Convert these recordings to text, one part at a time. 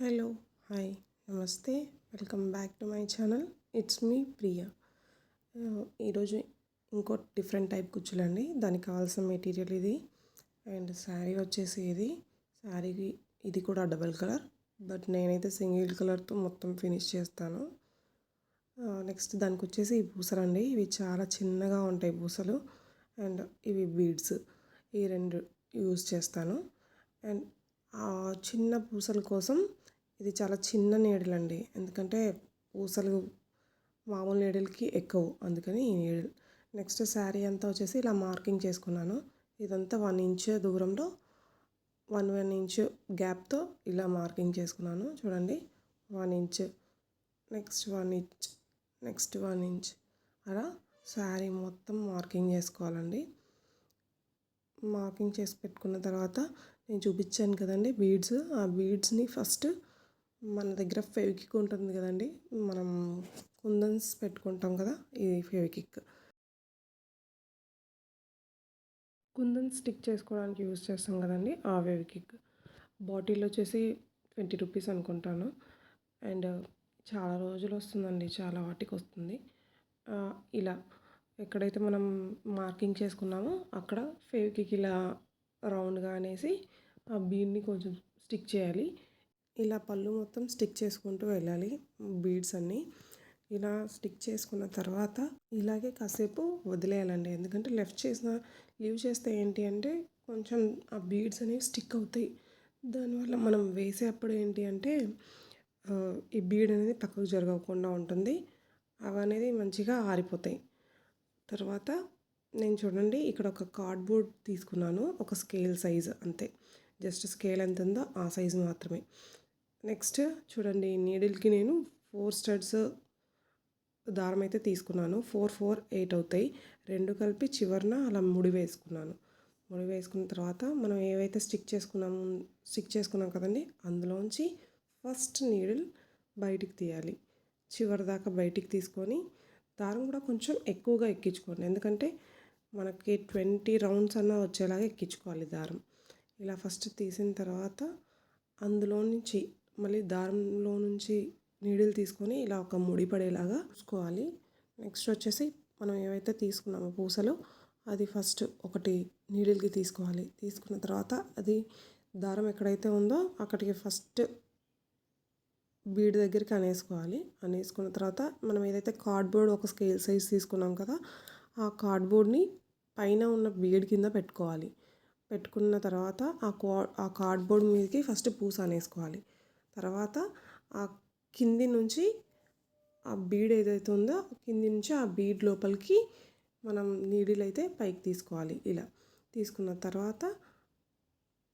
Hello hi నమస్తే. Welcome back to my channel. It's me Priya. ఈరోజు ఇంకో different type కుచ్చులండి దానికి కావాల్సిన మెటీరియల్ ఇది. అండ్ శారీ వచ్చేసి ఇది. శారీకి ఇది కూడా డబల్ కలర్. బట్ నేనైతే సింగిల్ కలర్తో మొత్తం ఫినిష్ చేస్తాను. నెక్స్ట్ దానికి వచ్చేసి ఈ అండి. ఇవి చాలా చిన్నగా ఉంటాయి పూసలు. అండ్ ఇవి బీడ్స్. ఈ రెండు యూజ్ చేస్తాను. అండ్ చిన్న పూసల కోసం ఇది చాలా చిన్న నీడలండి. ఎందుకంటే పూసలు మామూలు నీడలకి ఎక్కువ. అందుకని ఈ నీడలు నెక్స్ట్ శారీ అంతా వచ్చేసి ఇలా మార్కింగ్ చేసుకున్నాను. ఇదంతా వన్ ఇంచ్ దూరంలో వన్ వన్ ఇంచ్ గ్యాప్తో ఇలా మార్కింగ్ చేసుకున్నాను. చూడండి one inch next one inch next one inch అలా శారీ మొత్తం మార్కింగ్ చేసుకోవాలండి. మార్కింగ్ చేసి పెట్టుకున్న తర్వాత నేను చూపించాను కదండి బీడ్స్. ఆ బీడ్స్ని ఫస్ట్ మన దగ్గర ఫెవికిక్ ఉంటుంది కదండి. మనం కుందన్స్ పెట్టుకుంటాం కదా ఇది ఫెవికిక్ కుందన్ స్టిక్ చేసుకోవడానికి యూజ్ చేస్తాం కదండి ఆ ఫెవికిక్ బాటిల్ వచ్చేసి ట్వంటీ రూపీస్ అనుకుంటాను. అండ్ చాలా రోజులు వస్తుందండి చాలా వాటికి వస్తుంది. ఇలా ఎక్కడైతే మనం మార్కింగ్ చేసుకున్నామో అక్కడ ఫేవికిక్ ఇలా రౌండ్గా అనేసి ఆ బీడ్ని కొంచెం స్టిక్ చేయాలి. ఇలా పళ్ళు మొత్తం స్టిక్ చేసుకుంటూ వెళ్ళాలి బీడ్స్ అన్నీ. ఇలా స్టిక్ చేసుకున్న తర్వాత ఇలాగే కాసేపు వదిలేయాలండి. ఎందుకంటే లెఫ్ట్ చేసిన లీవ్ చేస్తే ఏంటి అంటే కొంచెం ఆ బీడ్స్ అనేవి స్టిక్ అవుతాయి. దానివల్ల మనం వేసేటప్పుడు ఏంటి అంటే ఈ బీడ్ అనేది పక్కకు జరగకుండా ఉంటుంది. అవి అనేది మంచిగా ఆరిపోతాయి. తర్వాత నేను చూడండి ఇక్కడ ఒక కార్డ్బోర్డ్ తీసుకున్నాను ఒక స్కేల్ సైజ్ అంతే. జస్ట్ స్కేల్ ఎంత ఉందో ఆ సైజు మాత్రమే. నెక్స్ట్ చూడండి నీడిల్కి నేను ఫోర్ స్టడ్స్ దారం అయితే తీసుకున్నాను. ఫోర్ ఫోర్ ఎయిట్ అవుతాయి. రెండు కలిపి చివరిన అలా ముడి వేసుకున్నాను. ముడి వేసుకున్న తర్వాత మనం ఏవైతే స్టిక్ చేసుకున్నాము స్టిక్ చేసుకున్నాం కదండి అందులోంచి ఫస్ట్ నీడిల్ బయటికి తీయాలి. చివరి దాకా బయటికి తీసుకొని దారం కూడా కొంచెం ఎక్కువగా ఎక్కించుకోండి. ఎందుకంటే మనకి ట్వంటీ రౌండ్స్ అన్న వచ్చేలాగా ఎక్కించుకోవాలి దారం. ఇలా ఫస్ట్ తీసిన తర్వాత అందులో నుంచి మళ్ళీ దారంలో నుంచి నీడిల్ తీసుకొని ఇలా ఒక ముడి పడేలాగా చూసుకోవాలి. నెక్స్ట్ వచ్చేసి మనం ఏవైతే తీసుకున్నామో పూసలు అది ఫస్ట్ ఒకటి నీడిల్కి తీసుకోవాలి. తీసుకున్న తర్వాత అది దారం ఎక్కడైతే ఉందో అక్కడికి ఫస్ట్ బీడ్ దగ్గరికి అనేసుకోవాలి. అనేసుకున్న తర్వాత మనం ఏదైతే కార్డ్బోర్డ్ ఒక స్కేల్ సైజ్ తీసుకున్నాం కదా ఆ కార్డ్బోర్డ్ని పైన ఉన్న బీడ్ కింద పెట్టుకోవాలి. పెట్టుకున్న తర్వాత ఆ కా ఆ కార్డ్బోర్డ్ మీదకి ఫస్ట్ పూస అనేసుకోవాలి. తర్వాత ఆ కింది నుంచి ఆ బీడ్ ఏదైతే ఉందో కింది నుంచి ఆ బీడ్ లోపలికి మనం నీడిల్ అయితే పైకి తీసుకోవాలి. ఇలా తీసుకున్న తర్వాత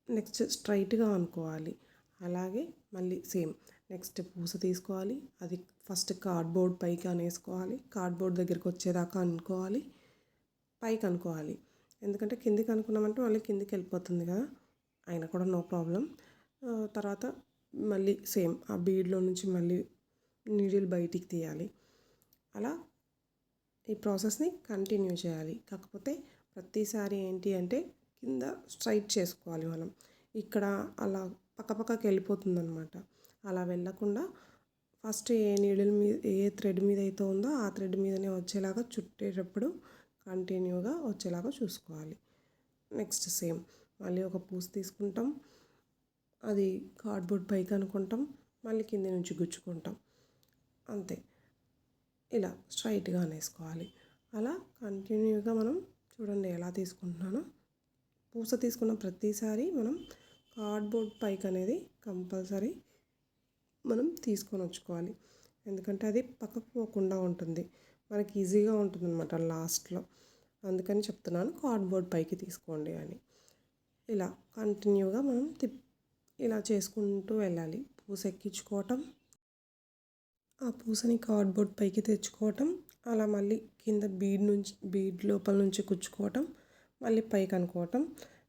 నెక్స్ట్ స్ట్రైట్గా అనుకోవాలి. అలాగే మళ్ళీ సేమ్. నెక్స్ట్ పూస తీసుకోవాలి. అది ఫస్ట్ కార్డ్బోర్డ్ పైకి అనేసుకోవాలి. కార్డ్బోర్డ్ దగ్గరికి వచ్చేదాకా అనుకోవాలి. పైకి అనుకోవాలి. ఎందుకంటే కిందికి అనుకున్నామంటే మళ్ళీ కిందికి వెళ్ళిపోతుంది కదా. అయినా కూడా నో ప్రాబ్లం తర్వాత మళ్ళీ సేమ్ ఆ బీడ్లో నుంచి మళ్ళీ నీడిల్ బయటికి తీయాలి. అలా ఈ ప్రాసెస్ని కంటిన్యూ చేయాలి. కాకపోతే ప్రతిసారి ఏంటి అంటే కింద స్ట్రైట్ చేసుకోవాలి మనం. ఇక్కడ అలా పక్కపక్కకి వెళ్ళిపోతుంది అనమాట అలా వెళ్ళకుండా ఫస్ట్ ఏ నీడిల్ మీద ఏ థ్రెడ్ మీద అయితే ఉందో ఆ థ్రెడ్ మీదనే వచ్చేలాగా చుట్టేటప్పుడు కంటిన్యూగా వచ్చేలాగా చూసుకోవాలి. నెక్స్ట్ సేమ్ మళ్ళీ ఒక పూస తీసుకుంటాం. అది కార్డ్బోర్డ్ పైకి అనుకుంటాం. మళ్ళీ కింద నుంచి గుచ్చుకుంటాం. అంతే. ఇలా స్ట్రైట్గా అనేసుకోవాలి. అలా కంటిన్యూగా మనం చూడండి ఎలా తీసుకుంటున్నానో. పూస తీసుకున్న ప్రతిసారి మనం కార్డ్బోర్డ్ పైకి అనేది కంపల్సరీ మనం తీసుకొని వచ్చుకోవాలి. ఎందుకంటే అది పక్కకు పోకుండా ఉంటుంది. మనకి ఈజీగా ఉంటుంది అనమాట లాస్ట్లో. అందుకని చెప్తున్నాను కార్డ్బోర్డ్ పైకి తీసుకోండి అని. ఇలా కంటిన్యూగా మనం తిప్ ఇలా చేసుకుంటూ వెళ్ళాలి. పూస ఎక్కించుకోవటం ఆ పూసని కార్డ్బోర్డ్ పైకి తెచ్చుకోవటం అలా మళ్ళీ కింద బీడ్ నుంచి బీడ్ లోపల నుంచి కుచ్చుకోవటం మళ్ళీ పైకి అనుకోవటం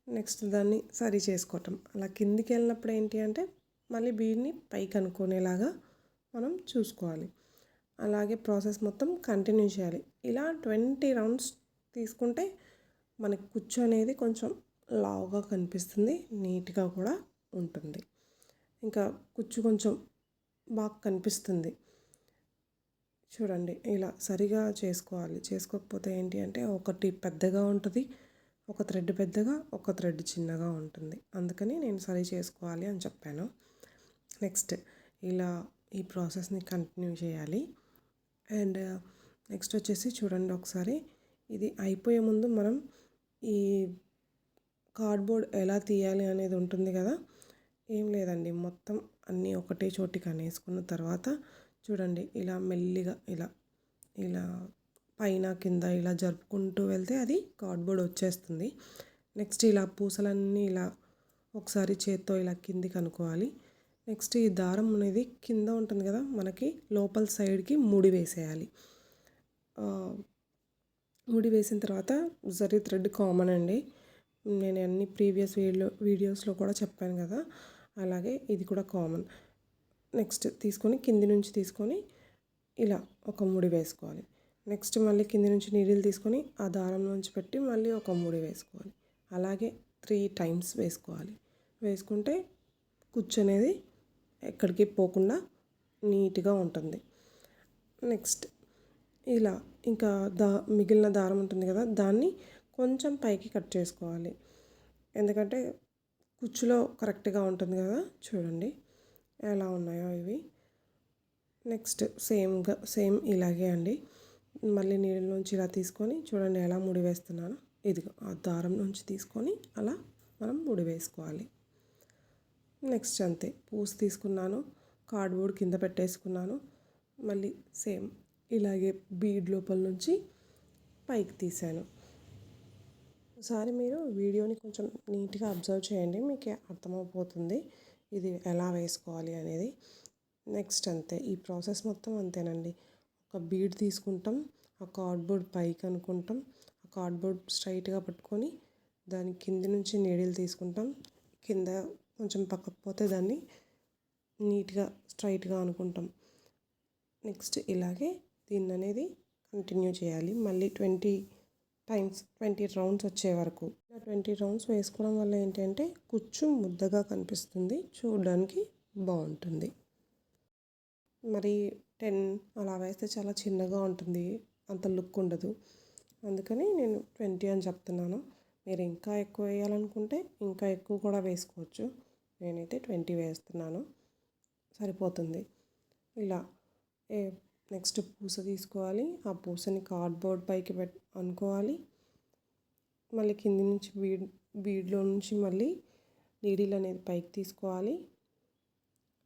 నెక్స్ట్ దాన్ని సరి చేసుకోవటం. అలా కిందికి వెళ్ళినప్పుడు ఏంటి అంటే మళ్ళీ బీడ్ని పైకి అనుకునేలాగా మనం చూసుకోవాలి. అలాగే ప్రాసెస్ మొత్తం కంటిన్యూ చేయాలి. ఇలా ట్వంటీ రౌండ్స్ తీసుకుంటే మనకి కుచ్చు అనేది కొంచెం లావుగా కనిపిస్తుంది నీట్గా కూడా ఉంటుంది. ఇంకా కుచ్చు కొంచెం బాగా కనిపిస్తుంది. చూడండి ఇలా సరిగా చేసుకోవాలి. చేసుకోకపోతే ఏంటి అంటే ఒకటి పెద్దగా ఉంటుంది ఒక థ్రెడ్ పెద్దగా ఒక థ్రెడ్ చిన్నగా ఉంటుంది. అందుకని నేను సరి చేసుకోవాలి అని చెప్పాను. నెక్స్ట్ ఇలా ఈ ప్రాసెస్ని కంటిన్యూ చేయాలి. అండ్ uh, నెక్స్ట్ వచ్చేసి చూడండి ఒకసారి. ఇది అయిపోయే ముందు మనం ఈ కార్డ్బోర్డ్ ఎలా తీయాలి అనేది ఉంటుంది కదా? ఏం లేదండి. మొత్తం అన్నీ ఒకటే చోటికి అనేసుకున్న తర్వాత చూడండి. ఇలా మెల్లిగా ఇలా ఇలా పైన కింద ఇలా జరుపుకుంటూ వెళ్తే అది కార్డ్బోర్డ్ వచ్చేస్తుంది. నెక్స్ట్ ఇలా పూసలన్నీ ఇలా ఒకసారి చేత్తో ఇలా కిందికి అనుకోవాలి. నెక్స్ట్ ఈ దారం అనేది కింద ఉంటుంది కదా మనకి లోపల సైడ్కి ముడి వేసేయాలి. ముడి వేసిన తర్వాత జరీ థ్రెడ్ కామన్ అండి. నేను అన్ని ప్రీవియస్ వీడియో వీడియోస్లో కూడా చెప్పాను కదా అలాగే ఇది కూడా కామన్. నెక్స్ట్ తీసుకొని కింది నుంచి తీసుకొని ఇలా ఒక ముడి వేసుకోవాలి. నెక్స్ట్ మళ్ళీ కింది నుంచి నీడిల్ తీసుకొని ఆ దారం నుంచి పెట్టి మళ్ళీ ఒక ముడి వేసుకోవాలి. అలాగే త్రీ టైమ్స్ వేసుకోవాలి. వేసుకుంటే కుచ్చు అనేది ఎక్కడికి పోకుండా నీట్గా ఉంటుంది. నెక్స్ట్ ఇలా ఇంకా దా మిగిలిన దారం ఉంటుంది కదా దాన్ని కొంచెం పైకి కట్ చేసుకోవాలి. ఎందుకంటే కుచ్చులో కరెక్ట్గా ఉంటుంది కదా చూడండి ఎలా ఉన్నాయో ఇవి. నెక్స్ట్ సేమ్గా సేమ్ ఇలాగే అండి. మళ్ళీ నీళ్ళలోంచి ఇలా తీసుకొని చూడండి ఎలా ముడి వేస్తున్నాను. ఇదిగో ఆ దారం నుంచి తీసుకొని అలా మనం ముడి వేసుకోవాలి. నెక్స్ట్ అంతే. పూస్ తీసుకున్నాను కార్డ్బోర్డ్ కింద పెట్టేసుకున్నాను. మళ్ళీ సేమ్ ఇలాగే బీడ్ లోపల నుంచి పైకి తీశాను ఒకసారి మీరు వీడియోని కొంచెం నీట్గా అబ్జర్వ్ చేయండి మీకు అర్థమైపోతుంది ఇది ఎలా వేసుకోవాలి అనేది. నెక్స్ట్ అంతే. ఈ ప్రాసెస్ మొత్తం అంతేనండి. ఒక బీడ్ తీసుకుంటాం ఆ కార్డ్బోర్డ్ పైకి అనుకుంటాం ఆ కార్డ్బోర్డ్ స్ట్రైట్గా పట్టుకొని దాని కింది నుంచి నీడిల్ తీసుకుంటాం. కింద కొంచెం పక్కకు పోతే దాన్ని నీట్గా స్ట్రైట్గా అనుకుంటాం. నెక్స్ట్ ఇలాగే దీన్ని అనేది కంటిన్యూ చేయాలి. మళ్ళీ ట్వంటీ టైమ్స్ ట్వంటీ రౌండ్స్ వచ్చే వరకు. ఇలా ట్వంటీ రౌండ్స్ వేసుకోవడం వల్ల ఏంటంటే కుచ్చు ముద్దగా కనిపిస్తుంది. చూడడానికి బాగుంటుంది. మరి టెన్ అలా వేస్తే చాలా చిన్నగా ఉంటుంది. అంత లుక్ ఉండదు. అందుకని నేను ట్వంటీ అని చెప్తున్నాను. మీరు ఇంకా ఎక్కువ వేయాలనుకుంటే ఇంకా ఎక్కువ కూడా వేసుకోవచ్చు. నేనైతే ట్వంటీ వేస్తున్నాను. సరిపోతుంది. ఇలా ఏ నెక్స్ట్ పూస తీసుకోవాలి. ఆ పూసని కార్డ్బోర్డ్ పైకి పెట్ అనుకోవాలి. మళ్ళీ కింది నుంచి బీడ్ బీడ్లో నుంచి మళ్ళీ నీడిల్ అనేది పైకి తీసుకోవాలి.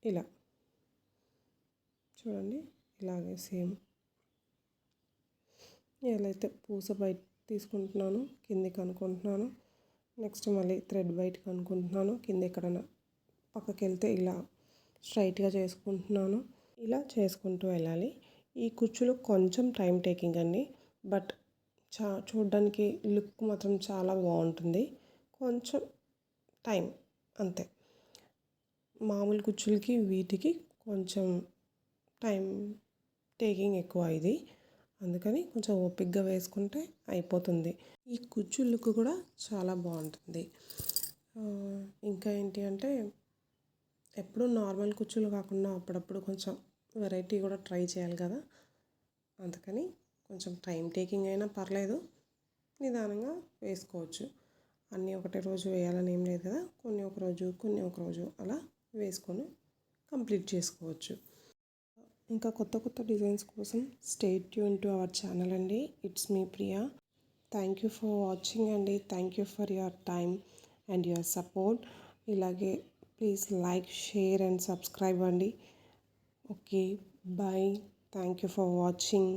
ఇలా. చూడండి ఇలాగే సేమ్. ఎలా అయితే పూస బయట తీసుకుంటున్నాను కిందికి అనుకుంటున్నాను. నెక్స్ట్ మళ్ళీ థ్రెడ్ బయటకు అనుకుంటున్నాను కింద ఎక్కడైనా పక్కకి వెళ్తే ఇలా స్ట్రైట్గా చేసుకుంటున్నాను. ఇలా చేసుకుంటూ వెళ్ళాలి. ఈ కుచ్చులు కొంచెం టైం టేకింగ్ అండి. బట్ చా చూడడానికి లుక్ మాత్రం చాలా బాగుంటుంది. కొంచెం టైం అంతే. మామూలు కుచ్చులకి వీటికి కొంచెం టైం టేకింగ్ ఎక్కువ ఇది. అందుకని కొంచెం ఓపిక్గా వేసుకుంటే అయిపోతుంది. ఈ కుచ్చు లుక్ కూడా చాలా బాగుంటుంది. ఇంకా ఏంటి అంటే ఎప్పుడు నార్మల్ కుచ్చులు కాకుండా అప్పుడప్పుడు కొంచెం వెరైటీ కూడా ట్రై చేయాలి కదా. అందుకని కొంచెం టైం టేకింగ్ అయినా పర్లేదు నిదానంగా వేసుకోవచ్చు. అన్నీ ఒకటే రోజు వేయాలని ఏం లేదు కదా కొన్ని ఒక రోజు కొన్ని ఒక రోజు అలా వేసుకొని కంప్లీట్ చేసుకోవచ్చు. ఇంకా కొత్త కొత్త డిజైన్స్ కోసం stay tuned to our channel అండి. It's me Priya thank you for watching అండి. Thank you for your time and your support ఇలాగే please like share and subscribe అండి. Okay bye thank you for watching